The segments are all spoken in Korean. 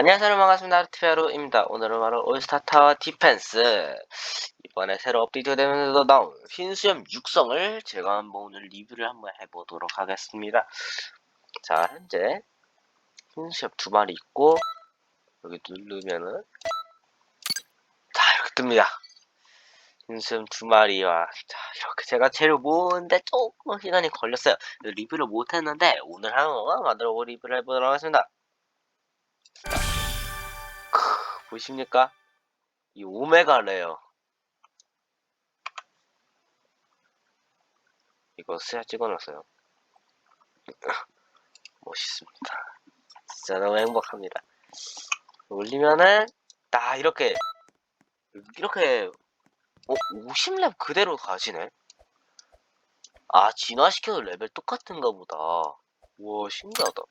안녕하세요. 반갑습니다. 아르티페아루입니다. 오늘은 바로 올스타 타워 디펜스. 이번에 새로 업데이트 되면서 나온 흰수염 육성을 제가 한번 오늘 리뷰를 한번 해보도록 하겠습니다. 자 현재 흰수염 두 마리 있고 여기 누르면은 자 이렇게 뜹니다. 흰수염 두 마리와 자 이렇게 제가 재료 모으는데 조금 시간이 걸렸어요. 리뷰를 못했는데 오늘 한번 만들어보고 리뷰를 해보도록 하겠습니다 크, 보십니까? 이 오메가 레어. 이거 스야 찍어놨어요. 멋있습니다. 진짜 너무 행복합니다. 올리면은, 딱 이렇게, 이렇게, 어, 50렙 그대로 가시네? 아, 진화시켜도 레벨 똑같은가 보다. 우와, 신기하다.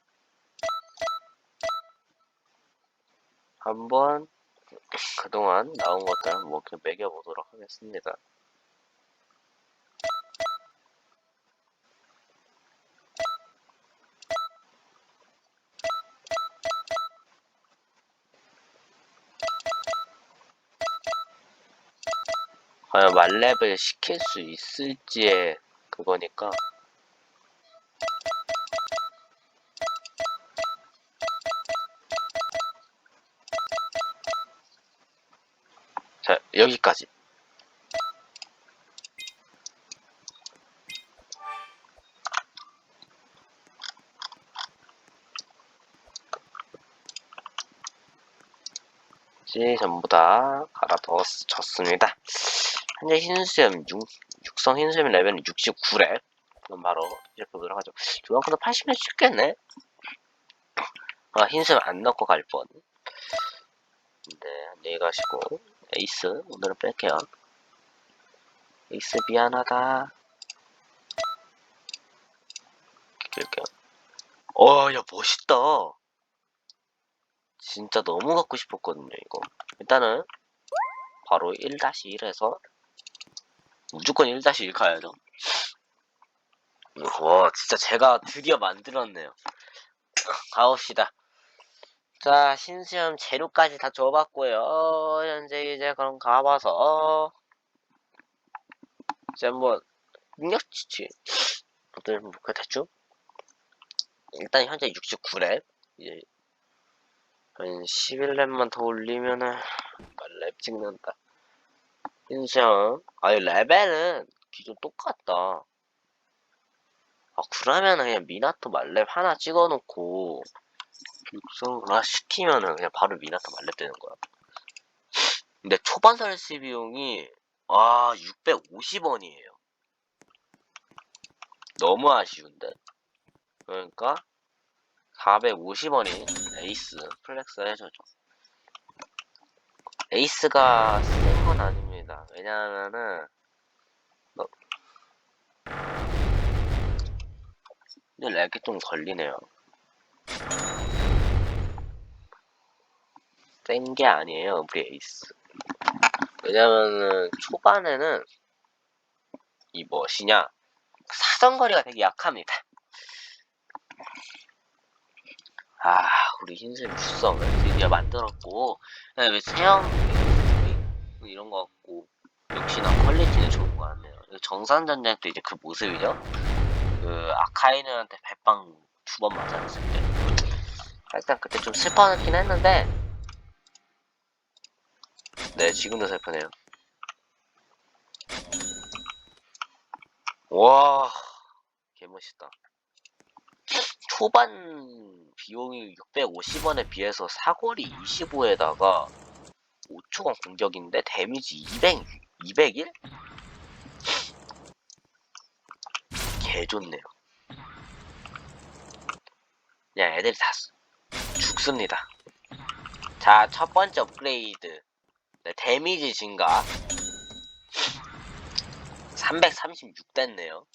한번 그동안 나온 것들 한번 매겨보도록 하겠습니다. 과연 말렙을 시킬 수 있을지의 그거니까 여기까지. 전부 다 갈아넣었습니다. 현재 흰수염, 육, 육성 흰수염 레벨은 69렙. 그럼 바로 이렇게 보도록 하죠. 조만큼도 80렙 쉽겠네? 아, 흰수염 안 넣고 갈 뻔. 네, 안녕히 가시고. 에이스 오늘은 뺄게요. 에이스 미안하다. 낄게요. 어야 멋있다. 진짜 너무 갖고 싶었거든요 이거. 일단은 바로 1-1에서 무조건 1-1 가야죠 와 진짜 제가 드디어 만들었네요. 가봅시다 자, 신수염 재료까지 다 줘봤고요. 현재 이제 그럼 가봐서 이제 한번 능력치치 어떤 그 대충 일단 현재 69렙 이제 한 11렙만 더 올리면은 렙 찍는다. 신수염 아니 레벨은 기존 똑같다. 아 그러면은 그냥 미나토 말렙 하나 찍어놓고 육성을 시키면은 그냥 바로 미나타 말렙되는 거야. 근데 초반 설치 비용이 아 650원이에요. 너무 아쉬운데. 그러니까 450원이 에이스 플렉스 해줘죠. 에이스가 센 건 아닙니다. 왜냐하면은 너... 근데 렉이 좀 걸리네요. 센 게 아니에요, 우리 에이스. 왜냐면은, 초반에는, 이 무엇이냐, 사정거리가 되게 약합니다. 아, 우리 흰색 구성을 드디어 만들었고, 왜 세형, 이런 거 같고, 역시나 퀄리티는 좋은 것 같네요. 정산전쟁 때 이제 그 모습이죠? 그, 아카이는한테 배빵 두 번 맞았을 때. 일단 그때 좀 슬퍼하긴 했는데, 네, 지금도 슬프네요. 와, 개멋있다. 초반 비용이 650원에 비해서 사거리 25에다가 5초간 공격인데 데미지 200, 201? 개 좋네요. 그냥 애들이 다 죽습니다. 자, 첫 번째 업그레이드. 네, 데미지 증가. 336 됐네요.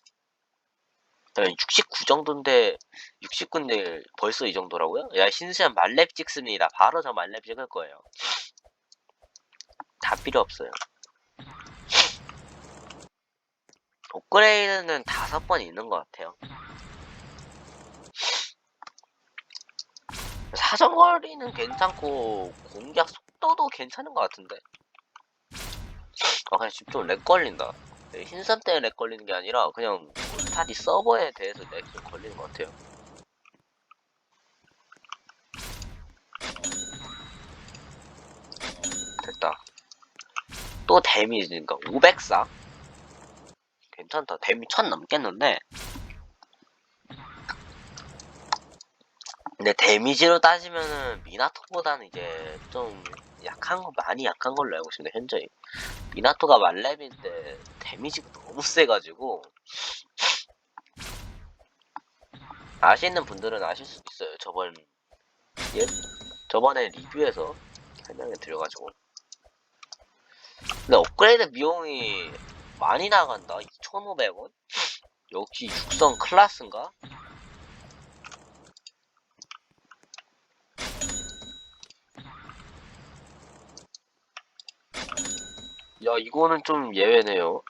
69 정도인데 69인데 벌써 이 정도라고요? 야 신수한 말렙 찍습니다. 바로 저 말렙 찍을 거예요. 다 필요 없어요. 업그레이드는 다섯 번 있는 것 같아요. 사정거리는 괜찮고 공격 속도도 괜찮은 것 같은데. 아 그냥 지금 좀 렉 걸린다. 네, 흰선 때문에 렉 걸리는 게 아니라 그냥 스타디 서버에 대해서 렉좀 걸리는 것 같아요. 됐다. 또 데미지니까 504 괜찮다. 데미 1000 넘겠는데? 근데 데미지로 따지면은 미나토보다는 이제 좀 약한 거 많이 약한 걸로 알고 있습니다 현재 미나토가 때 데미지가 너무 세가지고. 아시는 분들은 아실 수 있어요 저번 예 저번에 리뷰에서 설명해 드려가지고. 근데 업그레이드 비용이 많이 나간다 2,500원? 역시 육성 클라스인가 야 이거는 좀 예외네요.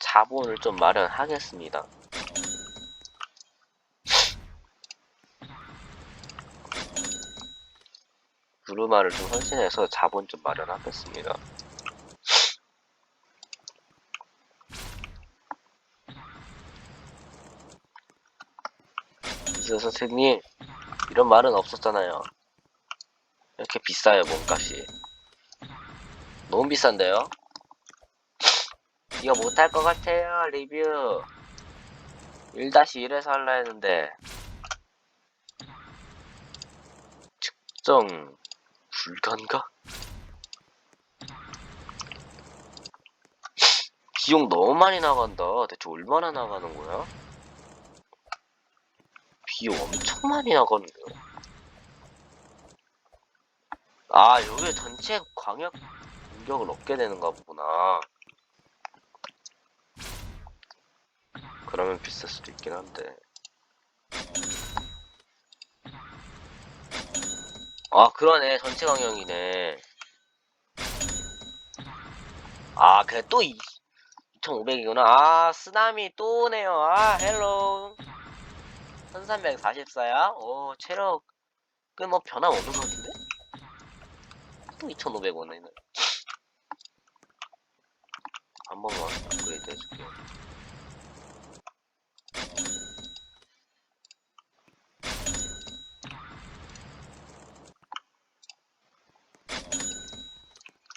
자본을 좀 마련하겠습니다. 부르마를 좀 헌신해서 자본 좀 마련하겠습니다. 이수 선생님 이런 말은 없었잖아요 이렇게 비싸요 몸값이 너무 비싼데요? 이거 못할 것 같아요 리뷰 1-1에서 할라 했는데 측정 불가인가? 비용 너무 많이 나간다 대체 얼마나 나가는 거야? 비용 엄청 많이 나가는데요 아 여기 전체 광역 공격을 얻게 되는가 보구나. 그러면 비쌀 수도 있긴 한데. 아 그러네. 전체 광역이네. 아 그래. 또 2500이구나. 아 쓰나미 또 오네요. 아 헬로. 1344야? 오 체력은 뭐 변함 없는 것 같은데? 또 2,500원이네. 한 번만 업그레이드 해줄게요.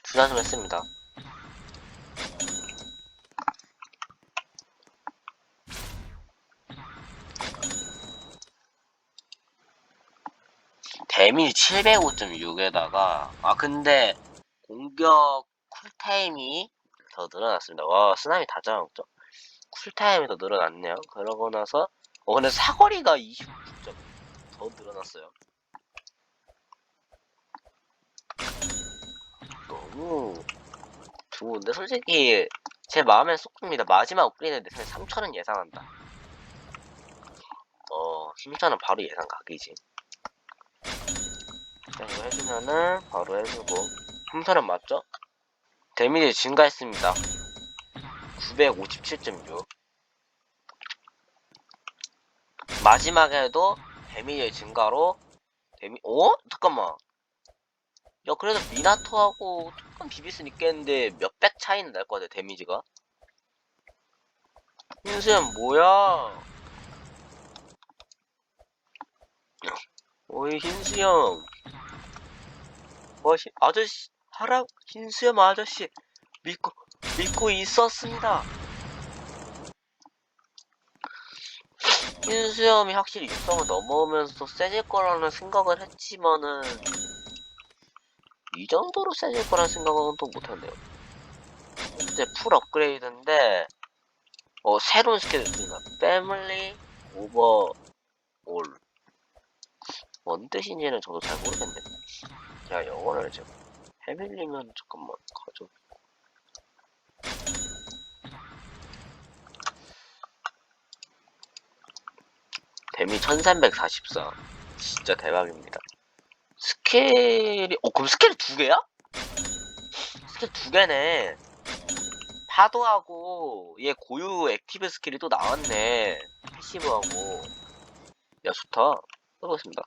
투자 좀 했습니다. 데미지 705.6에다가 아 근데 공격 쿨타임이 더 늘어났습니다. 와 쓰나미 다 잡았죠? 쿨타임이 더 늘어났네요. 그러고 나서 어 근데 사거리가 29점 더 늘어났어요. 너무 좋은데 솔직히 제 마음엔 쏙 듭니다. 마지막 업그레이드 내 3천은 예상한다. 어 3천은 바로 예상 각이지. 이거 해주면은 바로 해주고. 3선은 맞죠? 데미지 증가했습니다. 957.6 마지막에도 데미지 증가로 데미 어? 잠깐만. 야 그래도 미나토하고 조금 비빌 순 있겠는데 몇백 차이는 날 것 같아 데미지가. 흰수연 뭐야? 어이 흰수염 어, 흰- 아저씨, 하라, 흰수염 아저씨, 믿고, 믿고 있었습니다. 흰수염이 확실히 육성을 넘어오면서 세질 거라는 생각을 했지만은, 이 정도로 세질 거라는 생각은 또 못했네요. 이제 풀 업그레이드인데, 어, 새로운 스킬이 있습니다. 패밀리 오버 올. 뭔 뜻인지는 저도 잘 모르겠네요. 야 영어를 지금 해밀리면 잠깐만 가져 데미 1344 진짜 대박입니다 스킬이 어 그럼 스킬이 두 개야? 스킬 두 개네 파도하고 얘 고유 액티브 스킬이 또 나왔네 패시브하고 좋다. 해보겠습니다.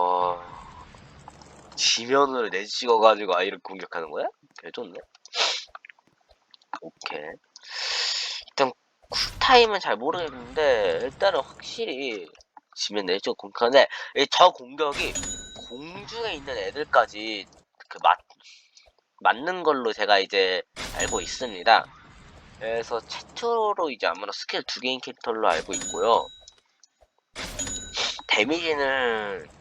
와, 지면을 내 찍어가지고 아이를 공격하는 거야? 개 좋네. 오케이. 일단 쿨타임은 잘 모르겠는데 일단은 확실히 지면 내 찍어 공격하는데 이저 공격이 공중에 있는 애들까지 그 맞, 맞는 걸로 제가 이제 알고 있습니다. 그래서 최초로 이제 아무나 스킬 두 개인 캐릭터로 알고 있고요. 데미지는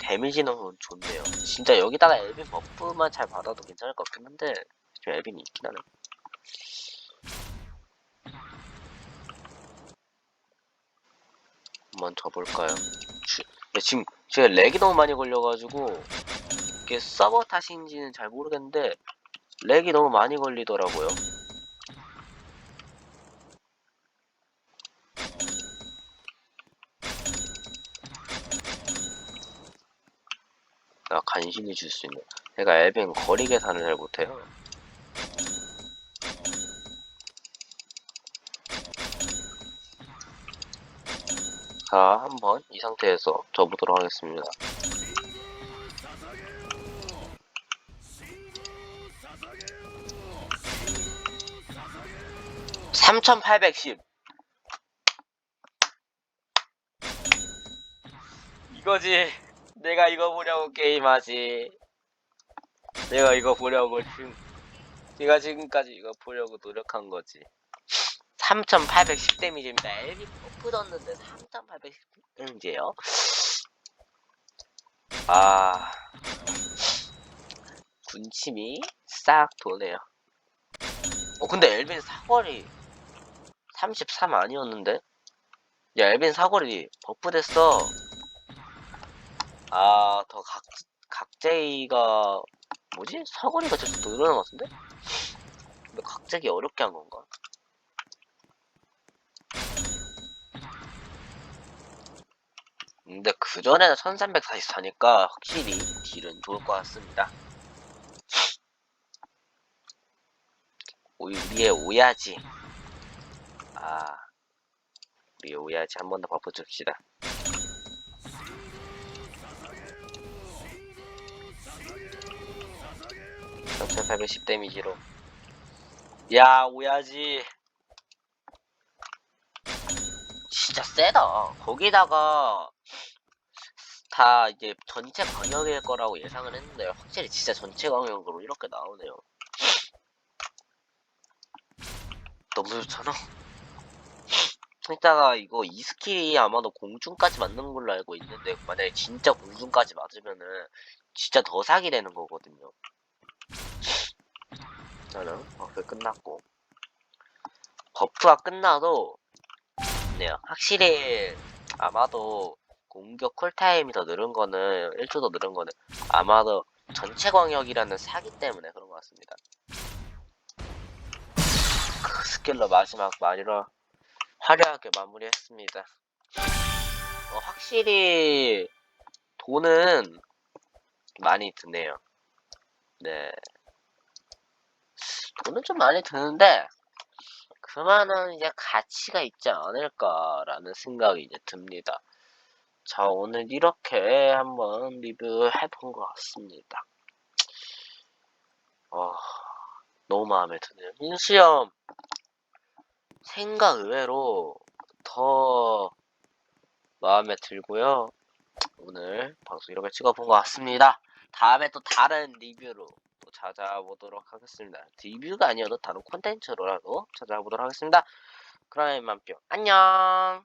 데미지는 좋네요. 진짜 여기다가 엘빈 버프만 잘 받아도 괜찮을 것 같긴 한데 좀 엘빈이 있긴 하네. 한번 더 볼까요? 주- 근데 지금 제가 렉이 너무 많이 걸려가지고 이게 서버 탓인지는 잘 모르겠는데 렉이 너무 많이 걸리더라고요. 간신히 줄 수 있는. 제가 엘빈 거리 계산을 잘 못해요. 자, 한번 이 상태에서 줘보도록 하겠습니다. 3810 이거지 내가 이거 보려고 게임하지. 내가 이거 보려고 지금 내가 지금까지 이거 보려고 노력한 거지. 3810 데미지입니다. 엘비 떴는데 3810 데미지예요? 아. 군침이 싹 도네요. 어 근데 엘빈 사거리 33 아니었는데? 야 엘빈 사거리 버프 됐어 아 더 각 각제이가 뭐지? 진짜 더 늘어난 것 같은데? 근데 각제기 어렵게 한 건가? 근데 그전에는 1344니까 확실히 딜은 좋을 것 같습니다 우리의 오야지 아 우리의 오야지 한 번더 버프 줍시다 3810 데미지로. 야 오야지. 진짜 세다. 거기다가 다 이제 전체 광역일 거라고 예상을 했는데 확실히 진짜 전체 광역으로 이렇게 나오네요. 너무 좋잖아. 이따가 이거 이 스킬이 아마도 공중까지 맞는 걸로 알고 있는데 만약에 진짜 공중까지 맞으면은 진짜 더 사기 되는 거거든요 저는 버프 끝났고. 버프가 끝나도 네 확실히 아마도 공격 쿨타임이 더 늘은 거는 1초 더 늘은 거는 아마도 전체 광역이라는 사기 때문에 그런 것 같습니다. 그 스킬러 마지막 마리라 화려하게 마무리했습니다. 어, 확실히 돈은 많이 드네요. 네 돈은 좀 많이 드는데 그만한 이제 가치가 있지 않을까라는 생각이 이제 듭니다. 자 오늘 이렇게 한번 리뷰해 본 것 같습니다. 어, 너무 마음에 드네요. 민수염 생각 의외로 더 마음에 들고요. 오늘 방송 이렇게 찍어본 것 같습니다. 다음에 또 다른 리뷰로 또 찾아보도록 하겠습니다. 리뷰가 아니어도 다른 콘텐츠로라도 찾아보도록 하겠습니다. 그럼 이만 뿅 안녕